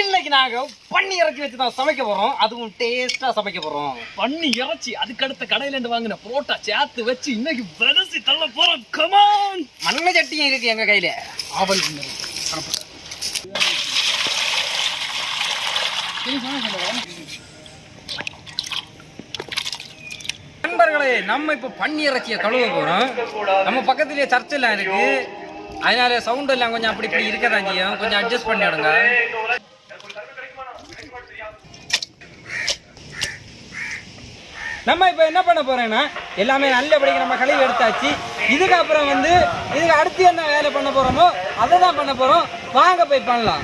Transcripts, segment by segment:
இன்னைக்கு நாங்க பண்ணி இறக்கி வச்சு தான் சமைக்க போறோம். அதுவும் டேஸ்டா சமைக்க போறோம். பண்ணி இறைச்சி அதுக்கு அடுத்த கடையில இருந்து வாங்கின புரோட்டா சேர்த்து வச்சு இன்னைக்கு வெதசி தள்ள போறோம். கமான் மண்ண சட்டியும் இருக்கு எங்க கையில. ஆவல் நண்பர்களே நம்ம இப்ப பண்ணி இறைச்சியை கழுவ போறோம். நம்ம பக்கத்துலயே சர்ச் எல்லாம் இருக்கு. அதனால சவுண்ட் எல்லாம் கொஞ்சம் அப்படி இப்படி இருக்கதான் செய்யும். கொஞ்சம் அட்ஜஸ்ட் பண்ணி விடுங்க நம்ம இப்போ என்ன பண்ண போறோம்னா எல்லாமே நல்லபடியாக நம்ம கழுவி எடுத்தாச்சு. இதுக்கப்புறம் வந்து இதுக்கு அடுத்து என்ன வேலை பண்ண போறோமோ அதை தான் பண்ண போறோம். வாங்க போய் பண்ணலாம்.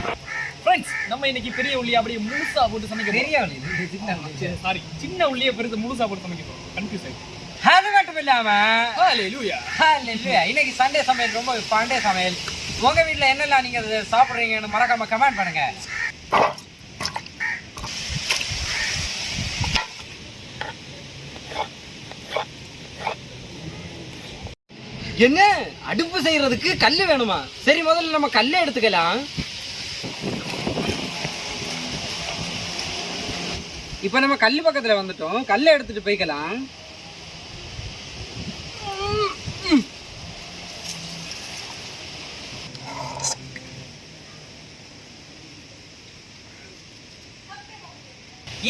ஃப்ரெண்ட்ஸ் நம்ம இன்னைக்கு பெரிய உள்ளி அப்படியே முழுசா போட்டு சமைக்க பெரிய வழி. சாரி சின்ன உள்ளியே பெருசு முழுசா போட்டு சமைக்க போறோம். கன்ஃபியூஸ் ஆயிடுச்சு அது மட்டும் இல்லாம. இன்னைக்கு சண்டே சமையல் ரொம்ப பண்டே சமையல். உங்க வீட்ல என்னெல்லாம் நீங்க சாப்பிடுறீங்கன்னு மறக்காம கமெண்ட் பண்ணுங்க. என்ன? அடுப்பு செய்யறதுக்கு கல்லு வேணுமா? சரி முதல்ல நம்ம கல்லை எடுத்துக்கலாம். இப்போ நம்ம கல்லு பக்கத்துல வந்துட்டோம். கல்லை எடுத்துட்டு போய்க்கலாம்.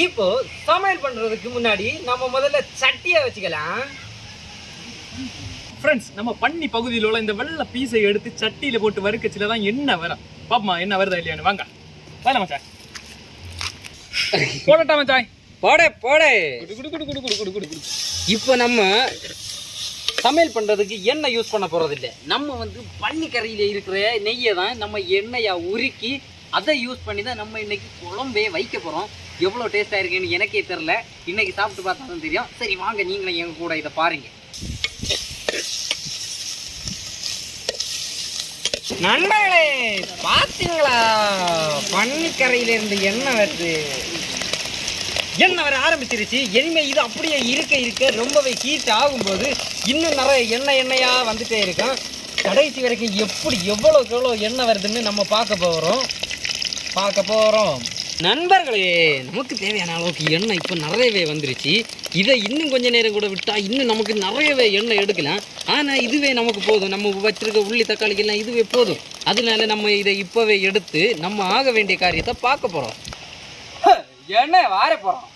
இப்போ சமையல் பண்ணுறதுக்கு முன்னாடி நம்ம முதல்ல சட்டியை வச்சுக்கலாம். ஃப்ரெண்ட்ஸ் நம்ம பண்ணி பகுதியில் உள்ள இந்த வெள்ளை பீஸை எடுத்து சட்டியில் போட்டு வறுக்கச்சில தான் என்ன வரும் பாப்பா என்ன வருதா இல்லையானு வாங்க. வரலாம் மச்சாய் போடட்டா மச்சாய் போட போட. இப்போ நம்ம சமையல் பண்ணுறதுக்கு எண்ணெய் யூஸ் பண்ண போகிறதில்ல நம்ம வந்து பன்னிக்கரையில் இருக்கிற நெய்யை தான் நம்ம எண்ணெயாக உருக்கி அதை யூஸ் பண்ணி தான் நம்ம இன்னைக்கு குழம்பே வைக்க போகிறோம் எவ்வளோ டேஸ்ட்டாக இருக்குன்னு எனக்கே தெரில இன்றைக்கி சாப்பிட்டு பார்த்தா தான் தெரியும். சரி வாங்க நீங்களும் எங்கள் கூட இதை பாருங்க. நண்பர்களே பார்த்தீங்களா? பன்னிக்கரையிலிருந்து எண்ணெய் வருது? எண்ணெய் வர ஆரம்பிச்சிருச்சு? இனிமே இது அப்படியே இருக்க இருக்க ரொம்பவே ஹீட் ஆகும்போது இன்னும் நிறைய எண்ணெய் எண்ணெயாக வந்துகிட்டே இருக்கும். கடைசி வரைக்கும் எப்படி எவ்வளோக்கு எவ்வளோ எண்ணெய் வருதுன்னு நம்ம பார்க்க போகிறோம் பார்க்க போகிறோம் நண்பர்களே நமக்கு தேவையான அளவுக்கு எண்ணெய் இப்போ நிறையவே வந்துருச்சு. இதை இன்னும் கொஞ்ச நேரம் கூட விட்டா இன்னும் நமக்கு நிறையவே எண்ணெய் எடுக்கலாம். ஆனால் இதுவே நமக்கு போதும். நம்ம வச்சிருக்க உள்ளி தக்காளிக்கெல்லாம் இதுவே போதும். அதனால நம்ம இதை இப்போவே எடுத்து நம்ம ஆக வேண்டிய காரியத்தை பார்க்க போகிறோம் எண்ணெய் வார போகிறோம்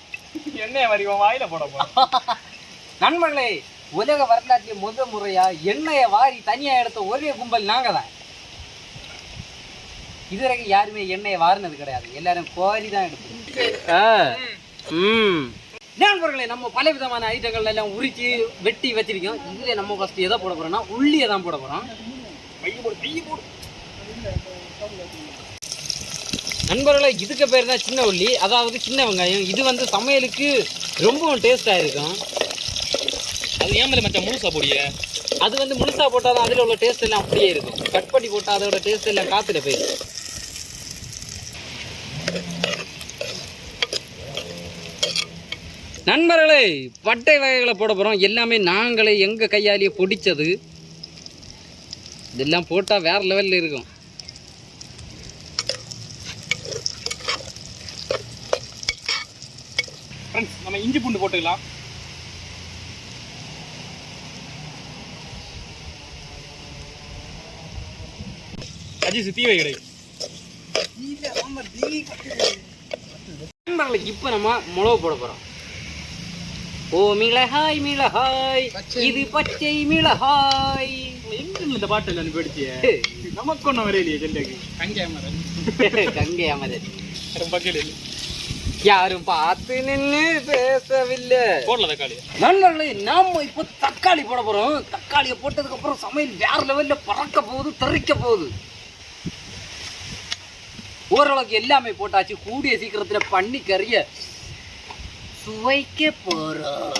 எண்ணெய் வரிவம் வாயில போட போறோம். நண்பர்களே உலக வரலாற்றில் முத முறையா எண்ணெயை வாரி தனியா எடுத்த ஒரே கும்பல் நாங்க தான் இதுவரைக்கும் யாருமே எண்ணெயை வாரினது கிடையாது. எல்லாரும் கோரி தான் எடுப்போம் நண்பர்களே நம்ம பல விதமான ஐட்டங்கள் எல்லாம் உரிச்சு வெட்டி வச்சிருக்கோம். இதுல நம்ம ஃபர்ஸ்ட் எதை போட போறோம்னா உள்ளியை தான் போட போடு நண்பர்களே இதுக்கு பேர் தான் சின்ன உள்ளி. அதாவது சின்ன வெங்காயம். இது வந்து சமையலுக்கு ரொம்பவும் டேஸ்டா இருக்கும். அது ஏன் மேல மச்சான் முழுசா போடிய? அது வந்து முழுசா போட்டால் தான் அதில் உள்ள டேஸ்ட் எல்லாம் அப்படியே இருக்கும். கட் பண்ணி போட்டால் அதோட டேஸ்ட் எல்லாம் காத்துல போயிடும். நண்பர்களே பட்டை வகைகளை போட போகிறோம் எல்லாமே நாங்களே எங்கள் கையாலேயே பொடிச்சது. இதெல்லாம் போட்டால் வேற லெவலில் இருக்கும். ஃப்ரெண்ட்ஸ் நம்ம இஞ்சி பூண்டு போட்டுக்கலாம். அஜிஸ் தீ வை கடை. நண்பர்களுக்கு இப்போ நம்ம மிளகு போட போகிறோம் ஓ மிளகாய் மிளகாய். இது பச்சை மிளகாய். எங்க இந்த பாட்டு இல்லை போயிடுச்சு. நமக்கு ஒன்றும் வரையிலையே செல்லுக்கு கங்கை மரம் கங்கை அமரன். ரொம்ப கேடு யாரும் பார்த்து நின்று பேசவில்லை. போடல தக்காளி. நண்பர்களே நாம இப்போ தக்காளி போட போறோம். தக்காளியை போட்டதுக்கு அப்புறம் சமையல் வேற லெவல்ல பறக்க போகுது தெறிக்க போகுது. ஓரளவுக்கு எல்லாமே போட்டாச்சு. கூடிய சீக்கிரத்துல பண்ணி கறிய சுவைக்க போறோம்.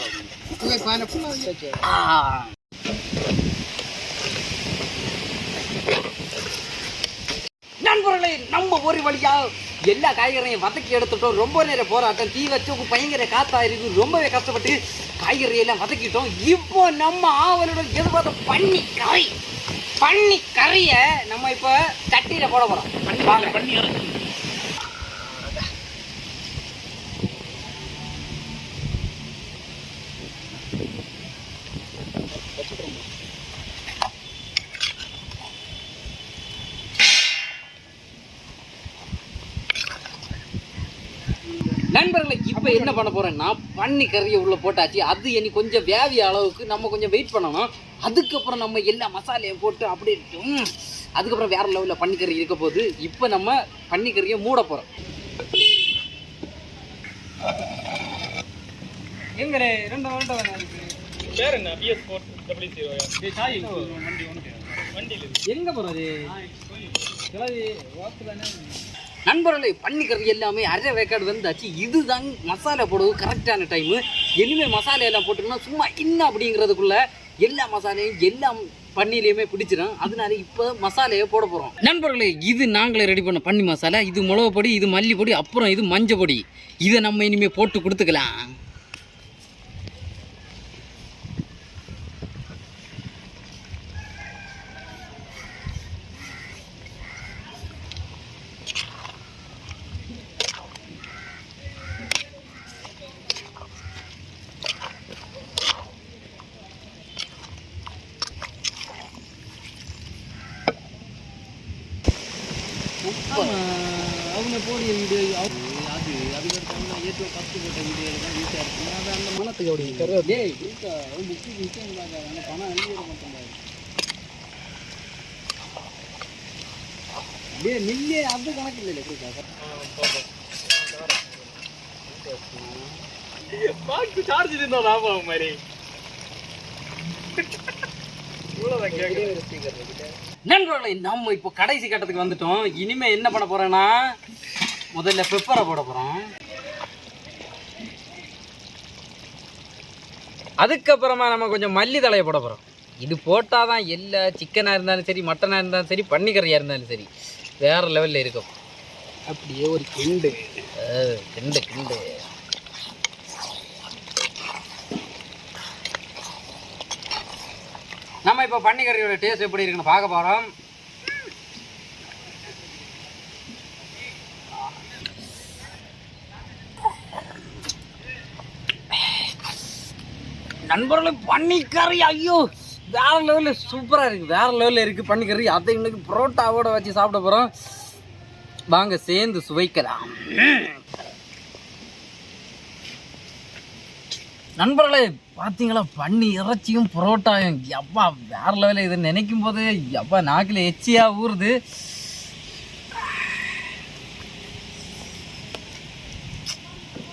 நண்பர்களே நம்ம ஒரு வழியா எல்லா காய்கறியும் வதக்கி எடுத்துட்டோம். ரொம்ப நேரம் போராட்டம் தீ வச்சு பயங்கர காத்தா இருக்கு ரொம்பவே கஷ்டப்பட்டு காய்கறி எல்லாம் வதக்கிட்டோம். இப்போ நம்ம ஆவலுடன் எதிர்பார்த்த பண்ணி கறி. பண்ணி கறியை நம்ம இப்போ சட்டியில போட போறோம். வாங்க. பண்ணி இறக்கு. நண்பர்களே இப்போ என்ன பண்ண போறேன்னா பன்னி கறியை உள்ள போட்டாச்சு. அது இனி கொஞ்சம் வேவிய அளவுக்கு நம்ம கொஞ்சம் வெயிட் பண்ணணும். அதுக்கப்புறம் நம்ம எல்லா மசாலையும் போட்டு அப்படியே அதுக்கப்புறம் வேற லெவலில் பன்னிக்கறி இருக்க போகுது இப்போ நம்ம பன்னிக்கறியை மூட போறோம். எங்க ரெண்டு பேர் என்ன? பிஎஸ் ஃபோர் டபிள்யூ ஜீரோ வண்டியில் எங்க போறது நண்பர்களே பண்ணிக்கிறது எல்லாமே அரை வேக்காடு வந்தாச்சு. இதுதான் மசாலா போடுவது கரெக்டான டைமு இனிமேல் மசாலா எல்லாம் போட்டோம்னா சும்மா இன்னும் அப்படிங்கிறதுக்குள்ள எல்லா மசாலையும் எல்லா பன்னிலையுமே பிடிச்சிடும் அதனால இப்போ மசாலையை போட போகிறோம் நண்பர்களே இது நாங்களே ரெடி பண்ண பன்னி மசாலா. இது மிளகு பொடி இது மல்லி பொடி அப்புறம் இது மஞ்சள் பொடி இதை நம்ம இனிமேல் போட்டு கொடுத்துக்கலாம். போடிய வீடியோ அது அதுக்கு ஏற்ற ஃபஸ்ட்டு போட்ட வீடியோ தான் ஈஸியாக இருக்கும் அது அந்த மனத்துக்கு அப்படி டேய் இருக்கா? அவன் புக்கு விஷயம் இருந்தாங்க அந்த பணம் அழிய மாட்டேன் டே நில்லே அது கணக்கு இல்லை பாக்கு சார்ஜ் இருந்தா லாபம் மாதிரி? இவ்வளோதான் கேட்குறேன் நண்பர்களே நம்ம இப்போ கடைசி கட்டத்துக்கு வந்துட்டோம். இனிமே என்ன பண்ண போறேன்னா முதல்ல பெப்பரை போட போறோம் அதுக்கப்புறமா நம்ம கொஞ்சம் மல்லி தலையை போட போகிறோம் இது போட்டால் தான் எல்லா சிக்கனாக இருந்தாலும் சரி மட்டனாக இருந்தாலும் சரி பன்னிக்கறியாக இருந்தாலும் சரி வேற லெவலில் இருக்கும். அப்படியே ஒரு கிண்டு. கிண்டு கிண்டு. நம்ம இப்போ பன்னிக்கறியோட டேஸ்ட் எப்படி இருக்குன்னு பார்க்க போகிறோம் நண்பர்களே பன்னிக்கறி ஐயோ வேற லெவலில் சூப்பராக இருக்குது வேற லெவலில் இருக்குது பன்னிக்கறி அதை இன்னைக்கு புரோட்டாவோட வச்சு சாப்பிட போகிறோம் வாங்க சேர்ந்து சுவைக்கலாம். நண்பர்களே பார்த்தீங்களா பண்ணி இறைச்சியும் புரோட்டாயும். எப்பா வேற லெவலில் இதை நினைக்கும் போது எப்பா நாக்கில் எச்சியாக ஊறுது.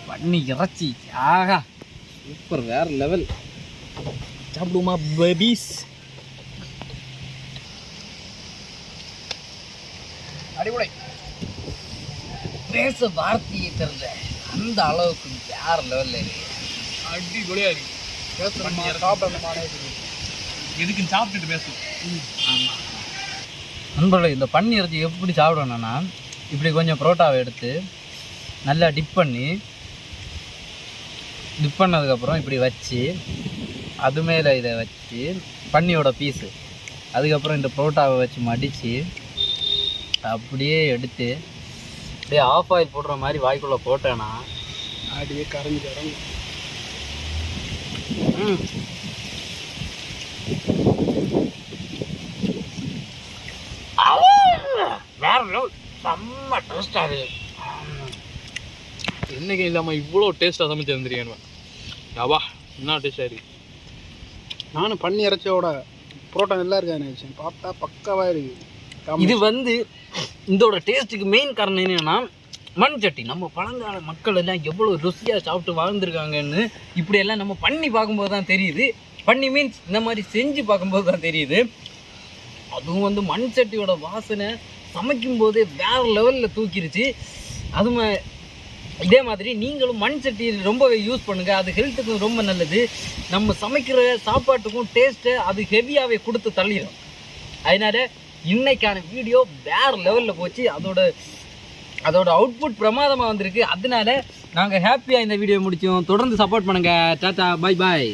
பண்ணி இறைச்சி ஆகா சூப்பர் வேற லெவல் சாப்பிடுமா பேபிஸ் அடிப்படை பேச வார்த்தையை தெரியல அந்த அளவுக்கு வேற லெவலில் இருக்கு அடிப்பொலியா இருக்கு எதுக்குன்னு சாப்பிட்டுட்டு பேசும் நண்பர்களே இந்த பன்னி இறைச்சி எப்படி சாப்பிடணும்னா இப்படி கொஞ்சம் புரோட்டாவை எடுத்து நல்லா டிப் பண்ணி டிப் பண்ணதுக்கப்புறம் இப்படி வச்சு அது மேலே இதை வச்சு பன்னியோட பீஸு அதுக்கப்புறம் இந்த புரோட்டாவை வச்சு மடித்து அப்படியே எடுத்து அப்படியே ஆஃப் ஆயில் போடுற மாதிரி வாய்க்குள்ளே போட்டேன்னா அப்படியே கரைஞ்சி கரைஞ்சி. வேற லெவல். செம்ம டேஸ்டாக என்னைக்கு இல்லாமல் இவ்வளோ டேஸ்ட்டாக சமைச்சு வந்துருக்கேன் யாவா என்ன டேஸ்டாக இருக்குது நானும் பண்ணி இறைச்சியோட புரோட்டா நல்லா இருக்காது நினைச்சேன். பார்த்தா பக்காவாக இருக்குது இது வந்து இதோட டேஸ்ட்டுக்கு மெயின் காரணம் என்னென்னா மண் சட்டி. நம்ம பழங்கால மக்கள் எல்லாம் எவ்வளோ ருசியாக சாப்பிட்டு வாழ்ந்துருக்காங்கன்னு இப்படியெல்லாம் நம்ம பண்ணி பார்க்கும்போது தான் தெரியுது. பண்ணி மீன்ஸ் இந்த மாதிரி செஞ்சு பார்க்கும்போது தான் தெரியுது. அதுவும் வந்து மண் சட்டியோட வாசனை சமைக்கும் போதே வேற லெவலில் தூக்கிருச்சு. அது இதே மாதிரி நீங்களும் மண் சட்டி ரொம்பவே யூஸ் பண்ணுங்கள் அது ஹெல்த்துக்கும் ரொம்ப நல்லது. நம்ம சமைக்கிற சாப்பாட்டுக்கும் டேஸ்ட்டை அது ஹெவியாகவே கொடுத்து தள்ளிடும் அதனால இன்னைக்கான வீடியோ வேறு லெவலில் போச்சு. அதோட அதோட அவுட்புட் பிரமாதமாக வந்திருக்கு. அதனால நாங்கள் ஹாப்பியாக இந்த வீடியோ முடித்தோம் தொடர்ந்து சப்போர்ட் பண்ணுங்க. Tata bye bye